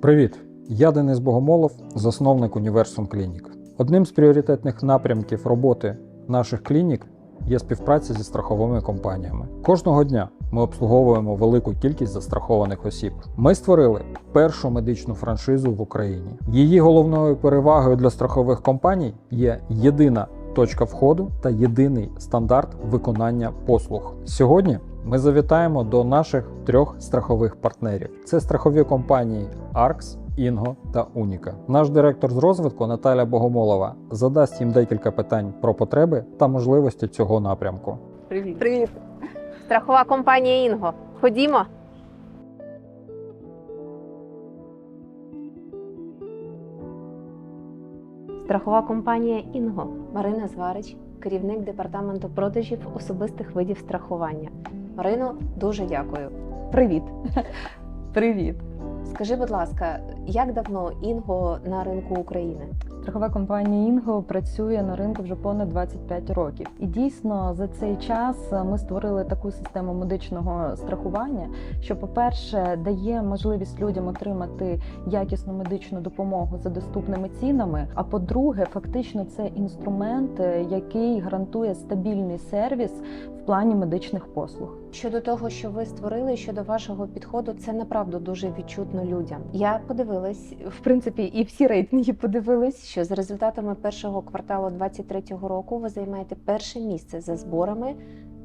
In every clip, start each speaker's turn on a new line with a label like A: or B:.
A: Привіт! Я Денис Богомолов, засновник Універсум Клінік. Одним з пріоритетних напрямків роботи наших клінік є співпраця зі страховими компаніями. Кожного дня ми обслуговуємо велику кількість застрахованих осіб. Ми створили першу медичну франшизу в Україні. Її головною перевагою для страхових компаній є єдина точка входу та єдиний стандарт виконання послуг. Сьогодні ми завітаємо до наших трьох страхових партнерів: це страхові компанії ARX, Інго та Уніка. Наш директор з розвитку Наталя Богомолова задасть їм декілька питань про потреби та можливості цього напрямку.
B: Привіт.
C: Привіт. Страхова компанія Інго. Ходімо. Страхова компанія Інго. Марина Зварич, керівник департаменту продажів особистих видів страхування. Марино, дуже дякую.
B: Привіт. Привіт.
C: Скажи, будь ласка, як давно Інго на ринку України?
B: Страхова компанія Інго працює на ринку вже понад 25 років. І дійсно за цей час ми створили таку систему медичного страхування, що, по-перше, дає можливість людям отримати якісну медичну допомогу за доступними цінами. А по-друге, фактично це інструмент, е, який гарантує стабільний сервіс в плані медичних послуг.
C: Щодо того, що ви створили, щодо вашого підходу, це направду дуже відчутно людям. Я подивилась, в принципі, і всі рейтинги подивились, що за результатами першого кварталу 2023 року ви займаєте перше місце за зборами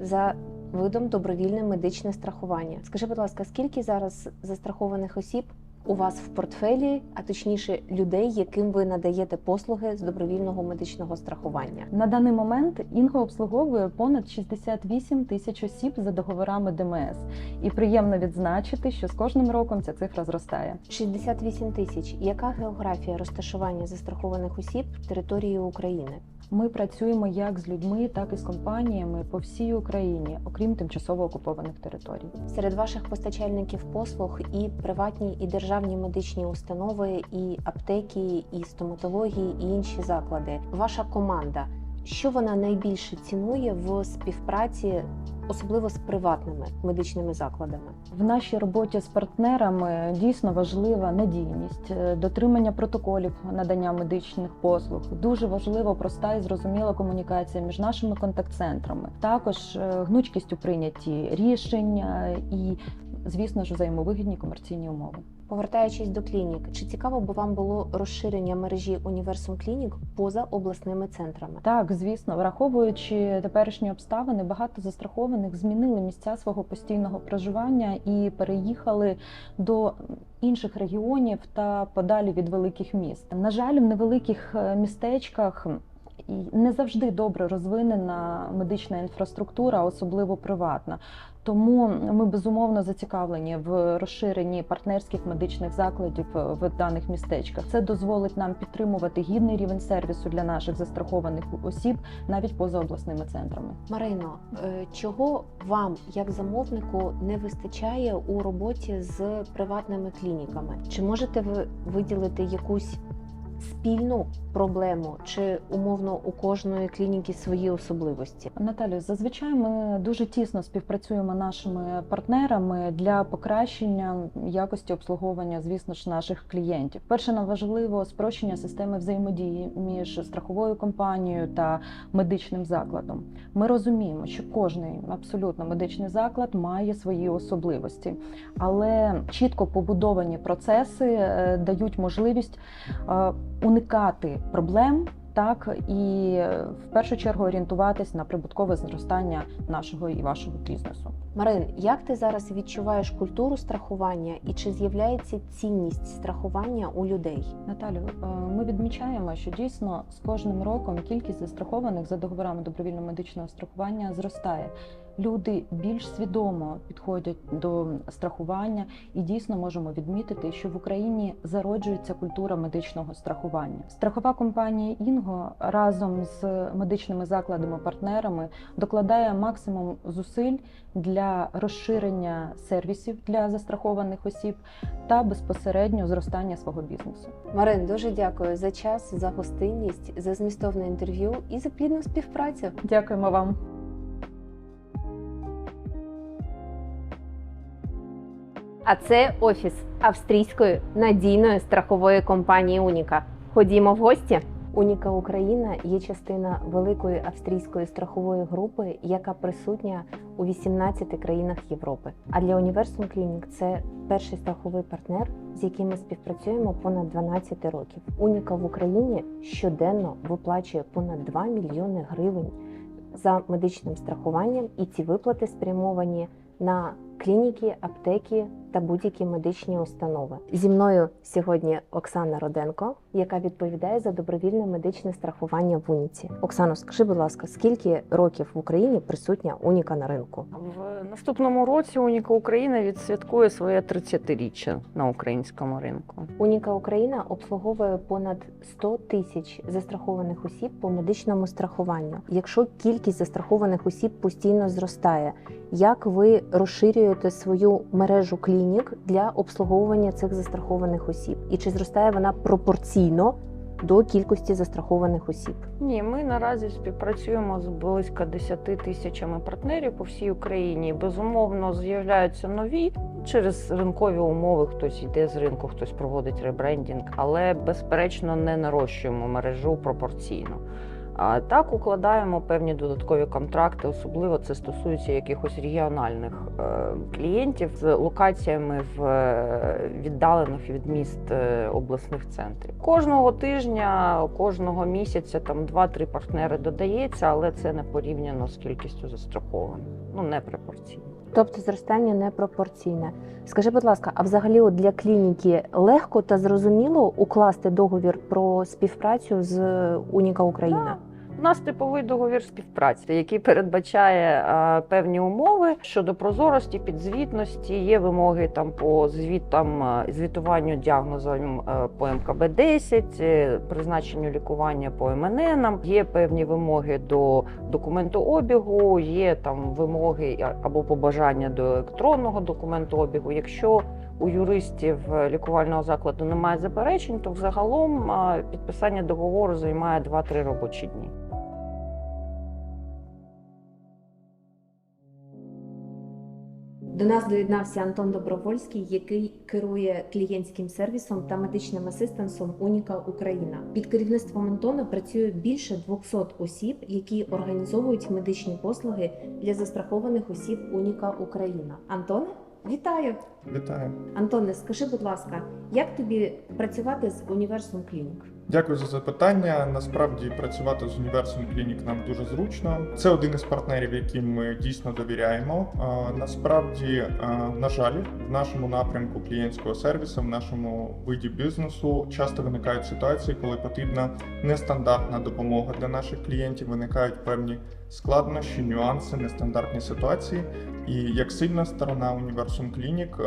C: за видом добровільне медичне страхування. Скажи, будь ласка, скільки зараз застрахованих осіб? У вас в портфелі, а точніше людей, яким ви надаєте послуги з добровільного медичного страхування.
B: На даний момент Інго обслуговує понад 68 тисяч осіб за договорами ДМС, і приємно відзначити, що з кожним роком ця цифра зростає.
C: 68 тисяч. Яка географія розташування застрахованих осіб території України?
B: Ми працюємо як з людьми, так і з компаніями по всій Україні, окрім тимчасово окупованих територій.
C: Серед ваших постачальників послуг і приватні, і державні медичні установи, і аптеки, і стоматології, і інші заклади. Ваша команда. Що вона найбільше цінує в співпраці, особливо з приватними медичними закладами?
B: В нашій роботі з партнерами дійсно важлива надійність, е, дотримання протоколів надання медичних послуг. Дуже важлива проста і зрозуміла комунікація між нашими контакт-центрами. Також е, гнучкість у прийнятті рішень і, звісно ж, взаємовигідні комерційні умови.
C: Повертаючись до клінік, чи цікаво би вам було розширення мережі універсум клінік поза обласними центрами?
B: Так, звісно, враховуючи теперішні обставини, багато застрахованих змінили місця свого постійного проживання і переїхали до інших регіонів та подалі від великих міст. На жаль, в невеликих е, містечках. Не завжди добре розвинена медична інфраструктура, особливо приватна. Тому ми безумовно зацікавлені в розширенні партнерських медичних закладів в даних містечках. Це дозволить нам підтримувати гідний рівень сервісу для наших застрахованих осіб навіть поза обласними центрами.
C: Марино, е, чого вам, як замовнику, не вистачає у роботі з приватними клініками? Чи можете ви виділити якусь спільну проблему, чи умовно у кожної клініки свої особливості?
B: Наталю, зазвичай ми дуже тісно співпрацюємо нашими партнерами для покращення якості обслуговування, звісно ж, наших клієнтів. Перше нам важливо спрощення системи взаємодії між страховою компанією та медичним закладом. Ми розуміємо, що кожний абсолютно медичний заклад має свої особливості, але чітко побудовані процеси е, дають можливість е, уникати проблем. Так і е, в першу чергу орієнтуватись на прибуткове зростання нашого і вашого бізнесу.
C: Марин, як ти зараз відчуваєш культуру страхування і чи з'являється цінність страхування у людей?
B: Наталю, е, ми відмічаємо, що дійсно з кожним роком кількість застрахованих за договорами добровільного медичного страхування зростає. Люди більш свідомо підходять до страхування, і дійсно можемо відмітити, що в Україні зароджується культура медичного страхування. Страхова компанія Інго разом з медичними закладами-партнерами докладає максимум зусиль для розширення сервісів для застрахованих осіб та безпосередньо зростання свого бізнесу.
C: Марин, дуже дякую за час, за гостинність, за змістовне інтерв'ю і за плідну співпрацю.
B: Дякуємо вам.
C: А це офіс австрійської надійної страхової компанії Уніка. Ходімо в гості. Уніка Україна є частина великої австрійської страхової групи, яка присутня у 18 країнах Європи. А для Universum Clinic це перший страховий партнер, з яким ми співпрацюємо понад 12 років. Уніка в Україні щоденно виплачує понад 2 мільйони гривень за медичним страхуванням, і ці виплати спрямовані на клініки, аптеки та будь-які медичні установи. Зі мною сьогодні Оксана Роденко, яка відповідає за добровільне медичне страхування в Уніці. Оксано, скажи, будь ласка, скільки років в Україні присутня Уніка на ринку?
D: В наступному році Уніка Україна відсвяткує своє 30-річчя на українському ринку.
C: Уніка Україна обслуговує понад 100 тисяч застрахованих осіб по медичному страхуванню. Якщо кількість застрахованих осіб постійно зростає, як ви розширюєте свою мережу клінік для обслуговування цих застрахованих осіб? І чи зростає вона пропорційно до кількості застрахованих осіб?
D: Ні, ми наразі співпрацюємо з близько 10 тисячами партнерів по всій Україні. Безумовно, з'являються нові через ринкові умови. Хтось йде з ринку, хтось проводить ребрендінг, але безперечно не нарощуємо мережу пропорційно. А так укладаємо певні додаткові контракти, особливо це стосується якихось регіональних е, клієнтів з локаціями в е, віддалених від міст е, обласних центрів. Кожного тижня, кожного місяця там 2-3 партнери додається, але це не порівняно з кількістю застрахованих. Ну не пропорційно.
C: Тобто зростання непропорційне. Скажи, будь ласка, а взагалі от для клініки легко та зрозуміло укласти договір про співпрацю з Уніка Україна?
D: Нас типовий договір співпраці, який передбачає е, певні умови щодо прозорості, підзвітності. Є вимоги там по звітам звітуванню діагнозам е, по МКБ 10 е, призначенню лікування по МНН. Є певні вимоги до документу обігу, є там вимоги або побажання до електронного документу обігу. Якщо у юристів е, лікувального закладу немає заперечень, то взагалом підписання договору займає 2-3 робочі дні.
C: До нас доєднався Антон Добровольський, який керує клієнтським сервісом та медичним асистенсом Уніка Україна. Під керівництвом Антона працює більше 200 осіб, які організовують медичні послуги для застрахованих осіб Уніка Україна. Антоне, вітаю!
E: Вітаю.
C: Антоне, скажи, будь ласка, як тобі працювати з Універсум Клінік?
E: Дякую за запитання. Насправді працювати з Universum Clinic нам дуже зручно. Це один із партнерів, яким ми дійсно довіряємо. Насправді, на жаль, в нашому напрямку клієнтського сервісу, в нашому виді бізнесу часто виникають ситуації, коли потрібна нестандартна допомога для наших клієнтів. Виникають певні складнощі, нюанси, нестандартні ситуації. І як сильна сторона універсум клінік,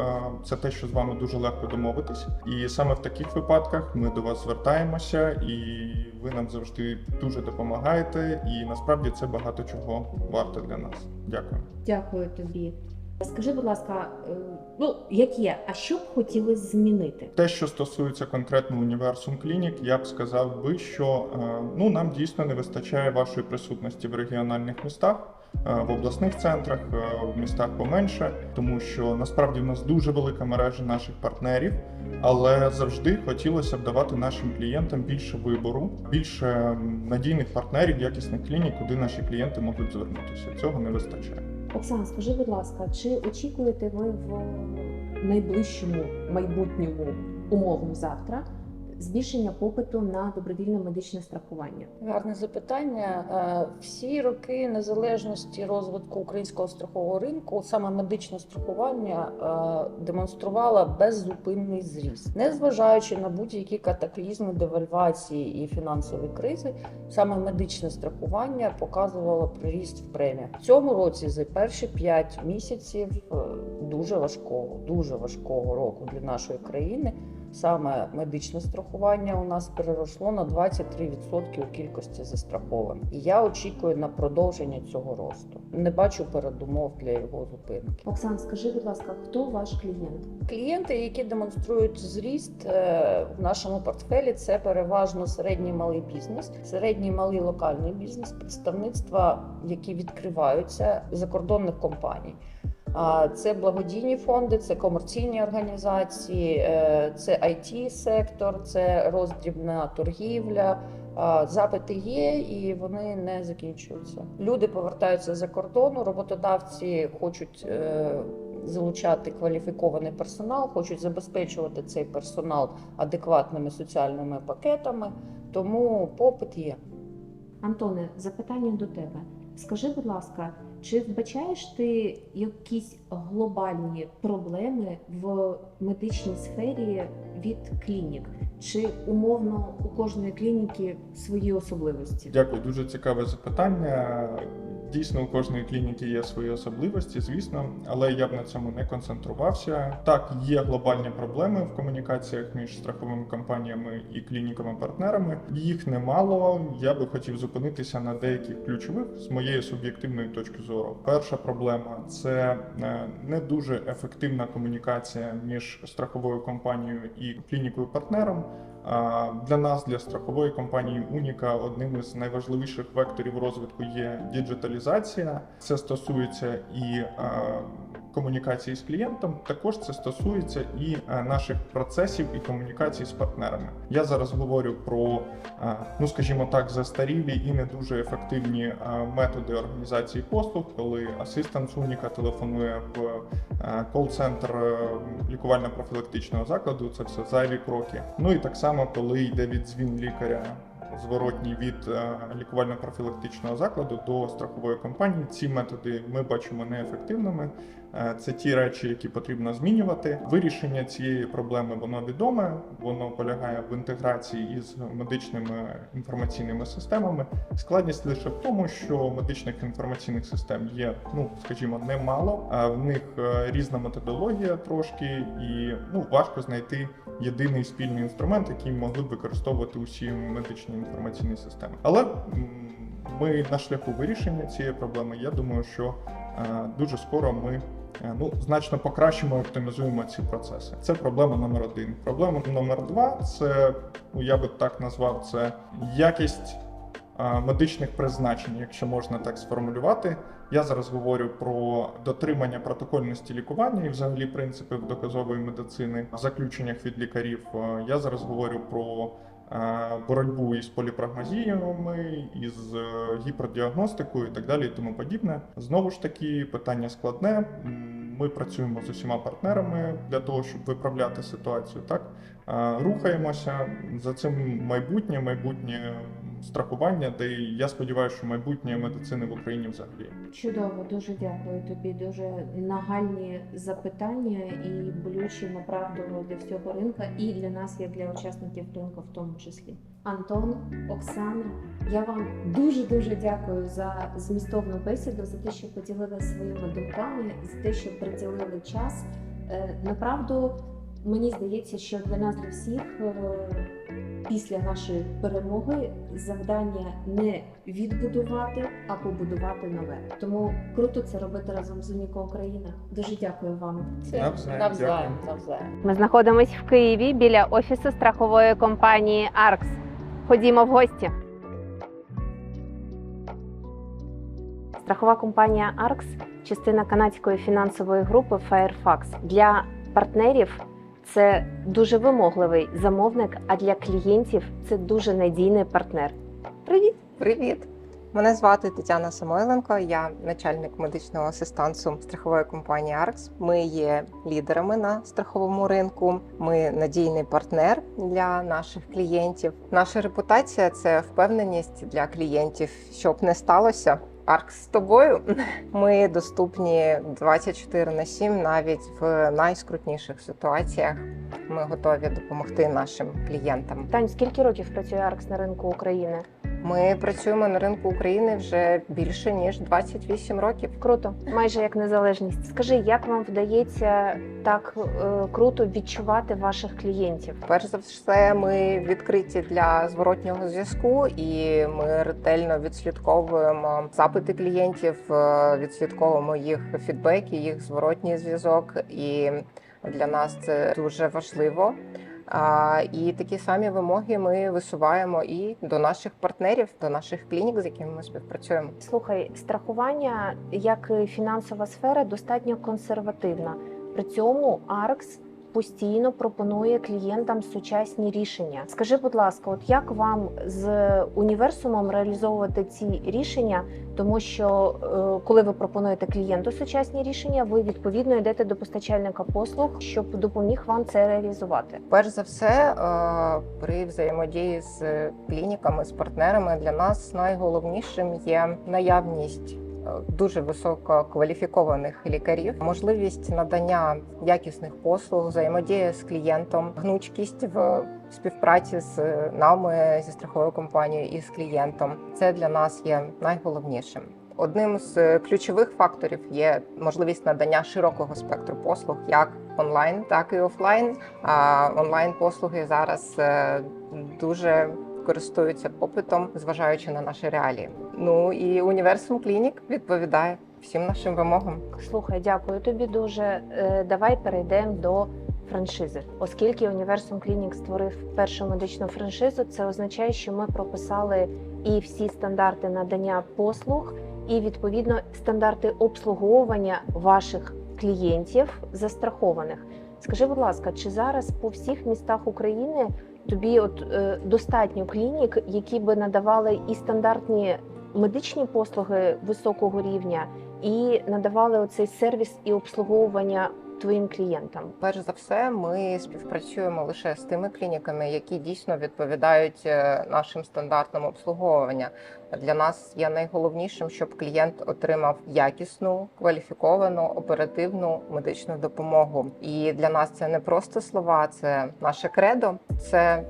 E: це те, що з вами дуже легко домовитись. І саме в таких випадках ми до вас звертаємося, і ви нам завжди дуже допомагаєте. І насправді це багато чого варто для нас. Дякую.
C: Дякую тобі. Скажи, будь ласка, е, ну як є, а що б хотілося змінити?
E: Те, що стосується конкретно Universum Clinic, я б сказав би, що е, ну нам дійсно не вистачає вашої присутності в регіональних містах. е, В обласних центрах, в містах поменше, тому що насправді в нас дуже велика мережа наших партнерів, але завжди хотілося б давати нашим клієнтам більше вибору, більше надійних партнерів, якісних клінік, куди наші клієнти можуть звернутися. Цього не вистачає.
C: Оксана, скажи, будь ласка, чи очікуєте ви в найближчому майбутньому умовно завтра збільшення попиту на добровільне медичне страхування?
D: Гарне запитання. Е, Всі роки незалежності розвитку українського страхового ринку, саме медичне страхування, е, демонструвало беззупинний зріст, незважаючи на будь-які катаклізми, девальвації і фінансові кризи, саме медичне страхування показувало приріст в преміях. В цьому році за перші 5 місяців е, дуже важкого, дуже важкого року для нашої країни. Саме медичне страхування у нас переросло на 23% у кількості застрахованих. І я очікую на продовження цього росту. Не бачу передумов для його зупинки.
C: Оксан, скажи, будь ласка, хто ваш клієнт?
D: Клієнти, які демонструють зріст е, в нашому портфелі, це переважно середній малий бізнес, середній малий локальний бізнес, представництва, які відкриваються закордонних компаній. Це благодійні фонди, це комерційні організації, е, це it сектор, це роздрібна торгівля. Запити є і вони не закінчуються. Люди повертаються за кордону, роботодавці хочуть е, залучати кваліфікований персонал, хочуть забезпечувати цей персонал адекватними соціальними пакетами, тому попит є.
C: Антоне, запитання до тебе. Скажи, будь ласка, чи вбачаєш ти якісь глобальні проблеми в медичній сфері від клінік? Чи умовно у кожної клініки свої особливості?
E: Дякую, дуже цікаве запитання. Дійсно, у кожної клініки є свої особливості, звісно, але я б на цьому не концентрувався. Так, є глобальні проблеми в комунікаціях між страховими компаніями і клініками-партнерами. Їх немало. Я би хотів зупинитися на деяких ключових з моєї суб'єктивної точки зору. Перша проблема це е, не дуже ефективна комунікація між страховою компанією і клінікою-партнером. Для нас, для страхової компанії Уніка, одним із найважливіших векторів розвитку є діджиталізація. Це стосується і комунікації з клієнтом. Також це стосується і наших процесів і комунікацій з партнерами. Я зараз говорю про, ну скажімо так, застарілі і не дуже ефективні методи організації послуг, коли асистент з Уніка телефонує в е, кол-центр е, лікувально-профілактичного закладу. Це все зайві кроки. Ну і так само, коли йде відзвін лікаря. Зворотній від е, лікувально-профілактичного закладу до страхової компанії. Ці методи ми бачимо неефективними. Е, Це ті речі, які потрібно змінювати. Вирішення цієї проблеми воно відоме. Воно полягає в інтеграції із медичними інформаційними системами. Складність лише в тому, що медичних інформаційних систем є, ну скажімо, немало. А в них е, різна методологія трошки, і ну важко знайти єдиний спільний інструмент, який могли б використовувати усі медичні інформаційні системи. Але ми на шляху вирішення цієї проблеми. Я думаю, що дуже скоро ми. е, Ну, значно покращимо і оптимізуємо ці процеси. Це проблема номер один. Проблема номер два це ну я би так назвав це якість е, медичних призначень, якщо можна так сформулювати. Я зараз говорю про дотримання протокольності лікування і взагалі принципів доказової медицини в заключеннях від лікарів. Е, Я зараз говорю про е, боротьбу із поліпрагмазіями, із е, гіпердіагностикою і так далі, і тому подібне. Знову ж таки, питання складне. Ми працюємо з усіма партнерами для того, щоб виправляти ситуацію. Так рухаємося за цим майбутнє, майбутнє страхування, де я сподіваюся, що майбутнє медицини в Україні взагалі.
C: Чудово, дуже дякую тобі. Дуже нагальні запитання і болючі направду для всього ринка, і для нас, як для учасників ринку, в тому числі. Антон, Оксана, я вам дуже дуже дякую за змістовну бесіду, за те, що поділилися своїми думками, за те, що приділили час. Е, Направду, мені здається, що для нас, для всіх, е, після нашої перемоги завдання не відбудувати, а побудувати нове. Тому круто це робити разом з Уніко Україна. Дуже дякую вам.
D: Це
E: Навзаєм,
D: навзаєм,
F: Ми знаходимося в Києві біля офісу страхової компанії Аркс. Ходімо в гості. Страхова компанія Аркс частина канадської фінансової групи Fairfax. Для партнерів це дуже вимогливий замовник, а для клієнтів це дуже надійний партнер. Привіт!
G: Привіт! Мене звати Тетяна Самойленко, я начальник медичного асистансу страхової компанії Аркс. Ми є лідерами на страховому ринку. Ми надійний партнер для наших клієнтів. Наша репутація це впевненість для клієнтів, щоб не сталося. Аркс з тобою. Ми доступні 24 на 7 навіть в найскрутніших ситуаціях. Ми готові допомогти нашим клієнтам.
F: Тань, скільки років працює Аркс на ринку України?
G: Ми працюємо на ринку України вже більше ніж 28 років.
F: Круто, майже як незалежність. Скажи, як вам вдається так е, круто відчувати ваших клієнтів?
G: Перш за все, ми відкриті для зворотнього зв'язку, і ми ретельно відслідковуємо запити клієнтів, е, відслідковуємо їх фідбеки, їх зворотній зв'язок. І для нас це дуже важливо. І такі самі вимоги ми висуваємо і до наших партнерів, до наших клінік, з якими ми співпрацюємо.
C: Слухай, страхування як фінансова сфера достатньо консервативна. При цьому АРКС постійно пропонує клієнтам сучасні рішення. Скажи, будь ласка, от як вам з універсумом реалізовувати ці рішення? Тому що е, коли ви пропонуєте клієнту сучасні рішення, ви відповідно йдете до постачальника послуг, щоб допоміг вам це реалізувати.
G: Перш за все, е, при взаємодії з клініками, з партнерами для нас найголовнішим є наявність дуже висококваліфікованих лікарів, можливість надання якісних послуг, взаємодія з клієнтом, гнучкість в співпраці з нами зі страховою компанією і з клієнтом. Це для нас є найголовнішим. Одним з ключових факторів є можливість надання широкого спектру послуг, як онлайн, так і офлайн. А онлайн послуги зараз е, дуже користуються попитом, зважаючи на наші реалії. Ну і універсум клінік відповідає всім нашим вимогам.
C: Слухай, дякую тобі дуже. Е, Давай перейдемо до франшизи. Оскільки Універсум Клінік створив першу медичну франшизу, це означає, що ми прописали і всі стандарти надання послуг, і відповідно стандарти обслуговування ваших клієнтів застрахованих. Скажи, будь ласка, чи зараз по всіх містах України тобі от е, достатньо клінік, які би надавали і стандартні медичні послуги високого рівня, і надавали оцей сервіс і обслуговування твоїм клієнтам?
G: Перш за все, ми співпрацюємо лише з тими клініками, які дійсно відповідають е, нашим стандартам обслуговування. Для нас є найголовнішим, щоб клієнт отримав якісну, кваліфіковану, оперативну медичну допомогу. І для нас це не просто слова, це наше кредо, це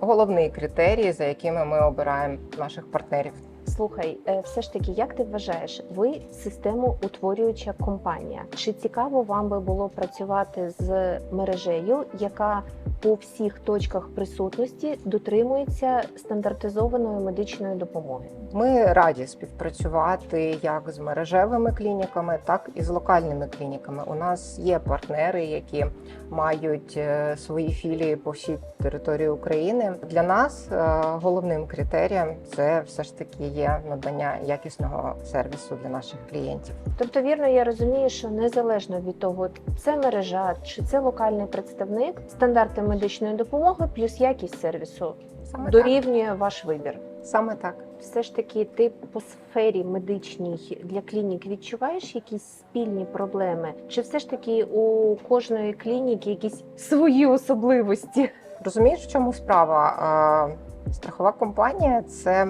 G: головний критерій, за якими ми обираємо наших партнерів.
C: Слухай, е, все ж таки, як ти вважаєш, ви систему утворююча компанія? Чи цікаво вам би було працювати з мережею, яка по всіх точках присутності дотримується стандартизованої медичної допомоги?
G: Ми раді співпрацювати як з мережевими клініками, так і з локальними клініками. У нас є партнери, які мають е, свої філії по всій території України. Для нас е, головним критерієм це все ж таки є надання якісного сервісу для наших клієнтів.
C: Тобто, вірно, я розумію, що незалежно від того, це мережа чи це локальний представник, стандарти медичної допомоги плюс якість сервісу
G: Саме так.
C: дорівнює ваш вибір.
G: Саме так.
C: Все ж таки, ти по сфері медичній для клінік відчуваєш якісь спільні проблеми? Чи все ж таки у кожної клініки якісь свої особливості?
G: Розумієш, в чому справа? Е, Страхова компанія це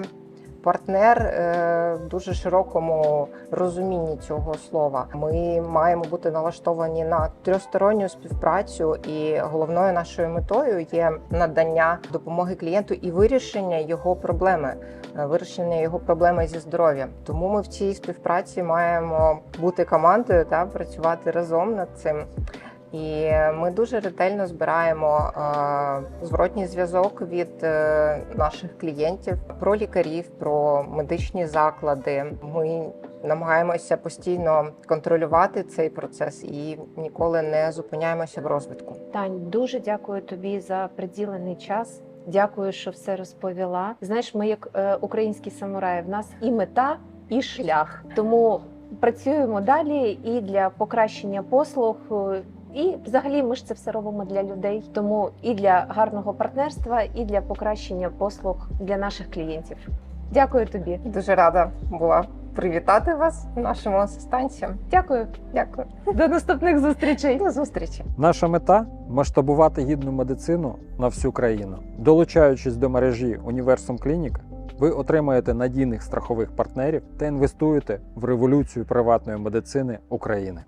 G: партнер е, в дуже широкому розумінні цього слова. Ми маємо бути налаштовані на трьохсторонню співпрацю, і головною нашою метою є надання допомоги клієнту і вирішення його проблеми, е, вирішення його проблеми зі здоров'ям. Тому ми в цій співпраці маємо бути командою та працювати разом над цим. І ми дуже ретельно збираємо е, зворотній зв'язок від е, наших клієнтів про лікарів, про медичні заклади. Ми намагаємося постійно контролювати цей процес і ніколи не зупиняємося в розвитку.
C: Тань, дуже дякую тобі за приділений час. Дякую, що все розповіла. Знаєш, ми як е, українські самураї, в нас і мета, і шлях. Тому працюємо далі і для покращення послуг. І взагалі ми ж це все робимо для людей. Тому і для гарного партнерства, і для покращення послуг для наших клієнтів. Дякую тобі.
G: Дуже рада була привітати вас в нашому асистенті.
C: Дякую.
G: Дякую.
C: До наступних зустрічей.
G: До зустрічі.
A: Наша мета масштабувати гідну медицину на всю країну. Долучаючись до мережі Універсум Клінік, ви отримаєте надійних страхових партнерів та інвестуєте в революцію приватної медицини України.